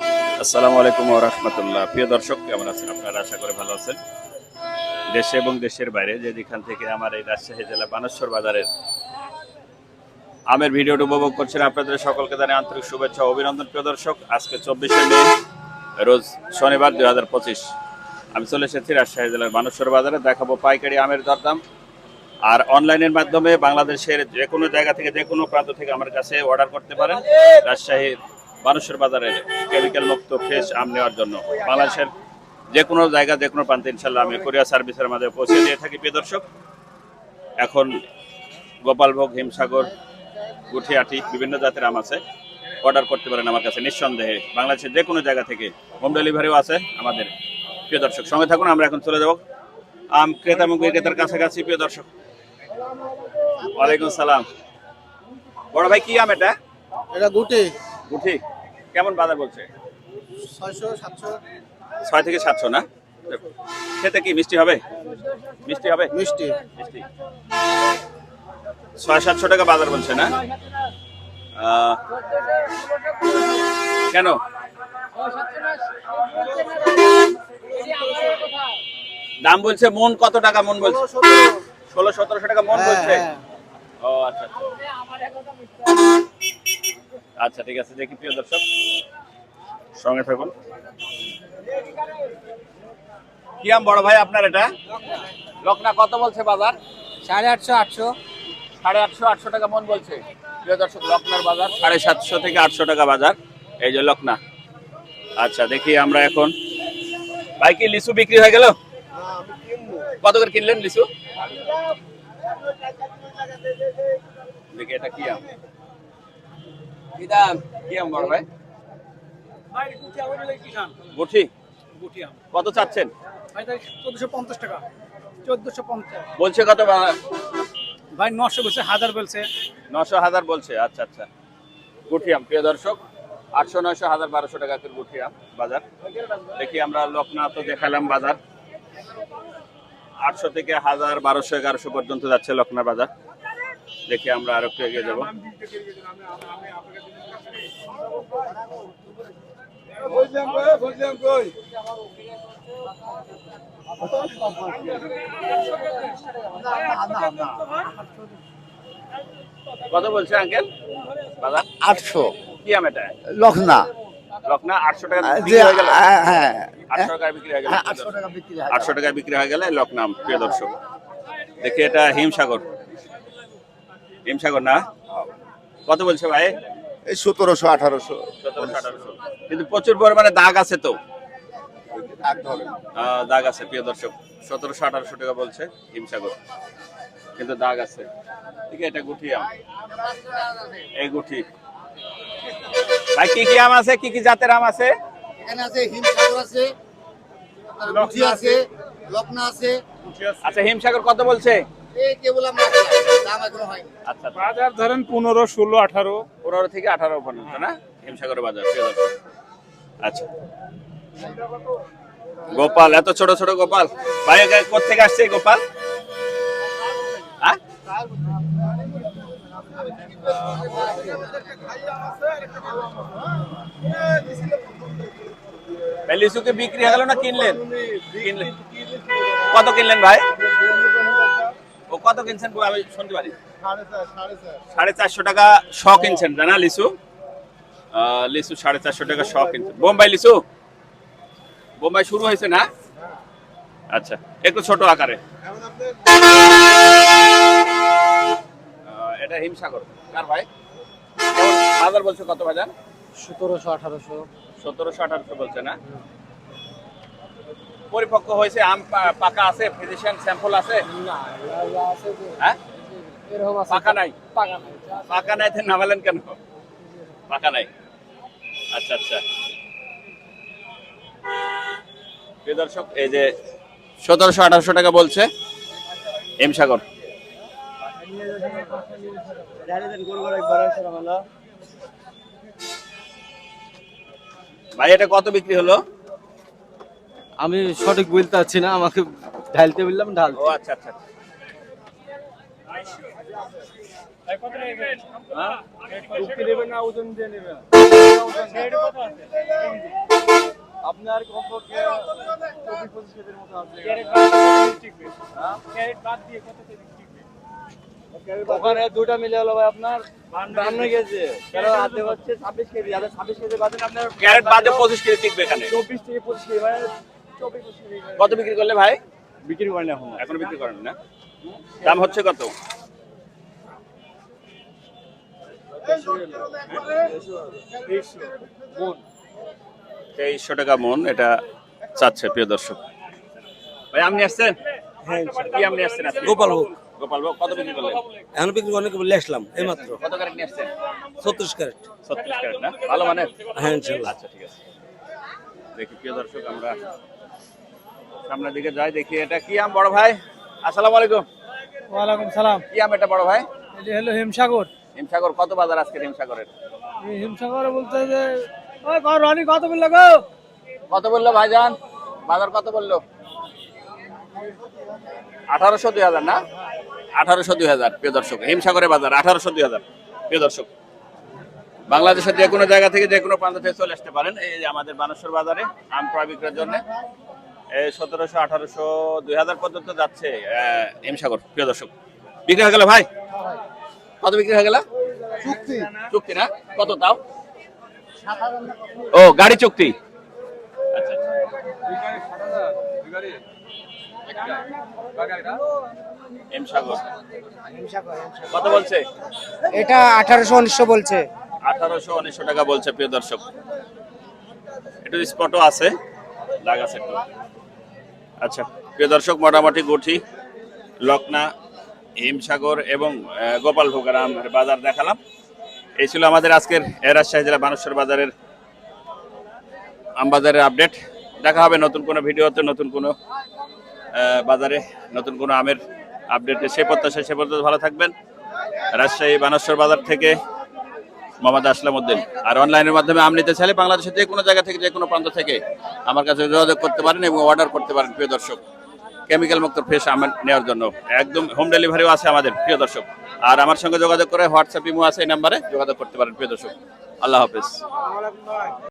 আসসালামু আলাইকুম রহমতুল্লাহ। প্রিয় দর্শক, কেমন আছেন আপনারা? আশা করে ভালো আছেন। দেশে এবং দেশের বাইরে যে যেখান থেকে আমার এই রাজশাহী জেলা বানেশ্বর বাজারের আমের ভিডিওটি উপভোগ করছেন, আপনাদের সকলকে জানাই আন্তরিক শুভেচ্ছা অভিনন্দন। প্রিয় দর্শক, আজকে চব্বিশে মে, রোজ শনিবার দুই হাজার পঁচিশ। আমি চলে এসেছি রাজশাহী জেলার বানেশ্বর বাজারে, দেখাবো পাইকারি আমের দরদাম। আর অনলাইনের মাধ্যমে বাংলাদেশের যে কোনো জায়গা থেকে, যে কোনো প্রান্ত থেকে আমার কাছে অর্ডার করতে পারেন। রাজশাহীর বানেশ্বর বাজারের কেমিক্যাল মুক্ত ফ্রেশ আম নেওয়ার জন্য। বাংলাদেশের যে কোনো জায়গা যে কোনো প্রান্তে ইনশাল্লাহ আমি কোরিয়া সার্ভিসের মাধ্যমে পৌঁছে দিয়ে থাকি প্রিয় দর্শক। এখন গোপালভোগ হিমসাগর গুঠিয়াটি বিভিন্ন জাতের আম আছে। অর্ডার করতে পারেন আমার কাছে নিঃসন্দেহে। বাংলাদেশের যে কোনো জায়গা থেকে হোম ডেলিভারিও আছে আমাদের। প্রিয় দর্শক সঙ্গে থাকুন আমরা এখন চলে যাব আম ক্রেতা এবং ক্রেতার কাছাকাছি প্রিয় দর্শক। ওয়ালাইকুম সালাম। বড় ভাই কি আম এটা? এটা গুটি। গুঠি কেমন বাজার বলছে? ছয়শো সাতশো। ছয় থেকে সাতশো না? খেতে কি মিষ্টি হবে? মিষ্টি হবে? মিষ্টি। মিষ্টি। ছয় সাতশো টাকা বাজার বলছে না? কেন? দাম বলছে মন কত টাকা মন বলছে? ষোলো সতেরোশো টাকা মন বলছে? হ্যাঁ। ও আচ্ছা আচ্ছা। আচ্ছা ঠিক আছে দেখি প্রিয় দর্শক। সঙ্গে থাকুন। কি আম বড় ভাই আপনার এটা? লকনা কত বলছে বাজার? সাড়ে আটশো আটশো। সাড়ে আটশো আটশো টাকা মন বলছে। প্রিয় দর্শক লকনার বাজার। সাড়ে সাতশো থেকে আটশো টাকা বাজার। এই যে লকনা। আচ্ছা দেখি আমরা এখন। ভাই কি লিচু বিক্রি হয়ে গেল? কত করে কিনলেন লিচু? দেখি এটা কি আম? কি দাম? কি আম বড় ভাই? গুঠি কত চাচ্ছেন? চোদ্দশো পঞ্চাশ টাকা। চোদ্দশো পঞ্চাশ। বলছে কত ভাই নশো বলছে হাজার বলছে। নশো হাজার বলছে আচ্ছা আচ্ছা। গুঠিয়াম প্রিয় দর্শক আটশো নয়শো হাজার বারোশো টাকা করে গুঠিয়াম বাজার। দেখি আমরা লকনা তো দেখালাম বাজার। আটশো থেকে হাজার বারোশো এগারোশো পর্যন্ত যাচ্ছে লকনা বাজার। দেখি আমরা আর একটু এগিয়ে যাব। কত বলছে আঙ্কেল বাজার? আটশো। কি আম এটা? লখনা। লকনা আটশো টাকা বিক্রি হয়ে গেল। হ্যাঁ হ্যাঁ আটশো টাকায় বিক্রি হয়ে গেল হ্যাঁ, আটশো টাকা বিক্রি টাকায় হয়ে গেলে লকনাম প্রিয় দর্শক। দেখি এটা হিমসাগর। হিমসাগর না? কত বলছে ভাই? এই সতেরোশো আঠারোশো। কিন্তু প্রচুর পরিমাণে দাগ আছে তো। দাগ আছে প্রিয় দর্শক। সতেরোশো আঠারোশো টাকা বলছে হিমসাগর। কিন্তু দাগ আছে। ঠিক আছে এটা গুঠি আম। এই গুঠি ভাই কি কি আম আছে? কি কি জাতের আম আছে? এখানে আছে হিমসাগর আছে লুচি আছে লখনা আছে। আচ্ছা হিমসাগর কত বলছে? আচ্ছা আচ্ছা। বাজার ধরেন পনেরো ষোলো আঠারো। পনেরো থেকে আঠারো পর্যন্ত না? হিমসাগর বাজার আচ্ছা। গোপাল এত ছোট ছোট গোপাল। ভাই কোথেকে আসছে গোপাল? হ্যাঁ? ভাই, লিচু কি বিক্রি হয়ে গেল না কিনলেন? কিনলেন। কত কিনলেন ভাই? ও কত কিনছেন? আমি শুনতে পারি। সাড়ে চারশো টাকা শ কিনছেন জানা লিচু লিচু সাড়ে চারশো টাকা শ কিনছেন। বোম্বাই লিচু বোম্বাই শুরু হয়েছে না? আচ্ছা একটু ছোট আকারে। এটা হিমসাগর। কার ভাই? বাজার বলছে কত বাজার? সতেরোশো আঠারোশো। সতেরোশো আঠারোশো বলছে না? পরিপক্ক হয়েছে আম পাকা আছে ফিজিশিয়ান স্যাম্পল আছে? না হ্যাঁ? পাকা নাই? পাকা নাই পাকা নাই নামালেন কেন? পাকা নাই। আচ্ছা আচ্ছা। দর্শক এই যে সতেরোশো আঠারোশো টাকা বলছে এম সাগর ভাই এটা কত বিক্রি হলো? আমি সঠিক বলতে পারছি না আমাকে ঢালতে বললাম ঢাল ও আচ্ছা আচ্ছা কত দিয়ে নেবেন আপনার কমপক্ষে চব্বিশ পঁচিশ কেজির মতো আছে। ওখানে দুটা মিলে হলো ভাই আপনার বান্ন কেজি। কারণ আধে হচ্ছে ছাব্বিশ কেজি। আর ছাব্বিশ কেজি বাদে আপনার ক্যারেট বাদে পঁচিশ কেজি টিকবে এখানে। চব্বিশ থেকে পঁচিশ কেজি চব্বিশ পঁচিশ কেজি। কত বিক্রি করলে ভাই? বিক্রি করেন এখন। এখনও বিক্রি করেন না। দাম হচ্ছে কত? তেইশশো টাকা মন এটা চাচ্ছে প্রিয় দর্শক। ভাই আপনি আসছেন? কি আপনি আসছেন গোপাল ভোগ। গোপাল কত বিক্রি করলেন? এখন বিক্রি অনেক বলে আসলাম এই মাত্র কত ক্যারেট নিয়ে আসছেন? ছত্রিশ ক্যারেট ছত্রিশ ক্যারেট না? ভালো মানে হ্যাঁ ইনশাল্লাহ। আচ্ছা ঠিক আছে। দেখি প্রিয় দর্শক আমরা সামনের দিকে যাই দেখি এটা কি আম বড় ভাই? আসসালামু আলাইকুম। ওয়ালাইকুম সালাম। কি আম এটা বড় ভাই? এটা হলো হিমসাগর। হিমসাগর কত বাজার আজকে হিমসাগরের? এই হিমসাগর বলতে যে ওই কর রানি কত বলল গো? কত বলল ভাইজান? বাজার কত বলল? আঠারোশো দুই হাজার না? আঠারোশো দুই হাজার প্রিয় দর্শক। হিমসাগরের বাজার আঠারোশো দুই হাজার প্রিয় দর্শক। বাংলাদেশের যে কোনো জায়গা থেকে যে কোনো প্রান্ত থেকে চলে আসতে পারেন। এই যে আমাদের বানেশ্বর বাজারে আম ক্রয় বিক্রয়ের জন্য। এই সতেরোশো আঠারোশো দুই হাজার পর্যন্ত যাচ্ছে হিমসাগর প্রিয় দর্শক। বিক্রি হয়ে গেল ভাই? কত বিক্রি হয়ে গেল? চুক্তি। চুক্তি না? কত তাও? ও গাড়ি চুক্তি। আচ্ছা সাগর কত বলছে? এটা আঠারোশো উনিশশো বলছে। আঠারোশো উনিশশো টাকা বলছে প্রিয় দর্শক। একটু স্পটও আছে দাগ আছে একটু। আচ্ছা প্রিয় দর্শক মোটামুটি গুঠি লকনা হিমসাগর এবং গোপাল ভোগার আমের বাজার দেখালাম। এই ছিল আমাদের আজকের রাজশাহী জেলা বানেশ্বর বাজারের আম বাজারের আপডেট দেখা হবে নতুন কোনো ভিডিওতে নতুন কোনো বাজারে নতুন কোনো আমের আপডেটে সে প্রত্যাশা সে পর্যন্ত ভালো থাকবেন। রাজশাহী বানেশ্বর বাজার থেকে মোহাম্মদ আসলাম উদ্দিন। আর অনলাইনের মাধ্যমে আম নিতে চাইলে বাংলাদেশের যে কোনো জায়গা থেকে যে কোনো প্রান্ত থেকে আমার কাছে যোগাযোগ করতে পারেন এবং অর্ডার করতে পারেন, প্রিয় দর্শক। কেমিক্যাল মুক্ত ফ্রেশ আম নেওয়ার জন্য। একদম হোম ডেলিভারিও আছে আমাদের, প্রিয় দর্শক। আর আমার সঙ্গে যোগাযোগ করে হোয়াটসঅ্যাপ ইমো আছে এই নাম্বারে যোগাযোগ করতে পারেন, প্রিয় দর্শক। আল্লাহ হাফেজ।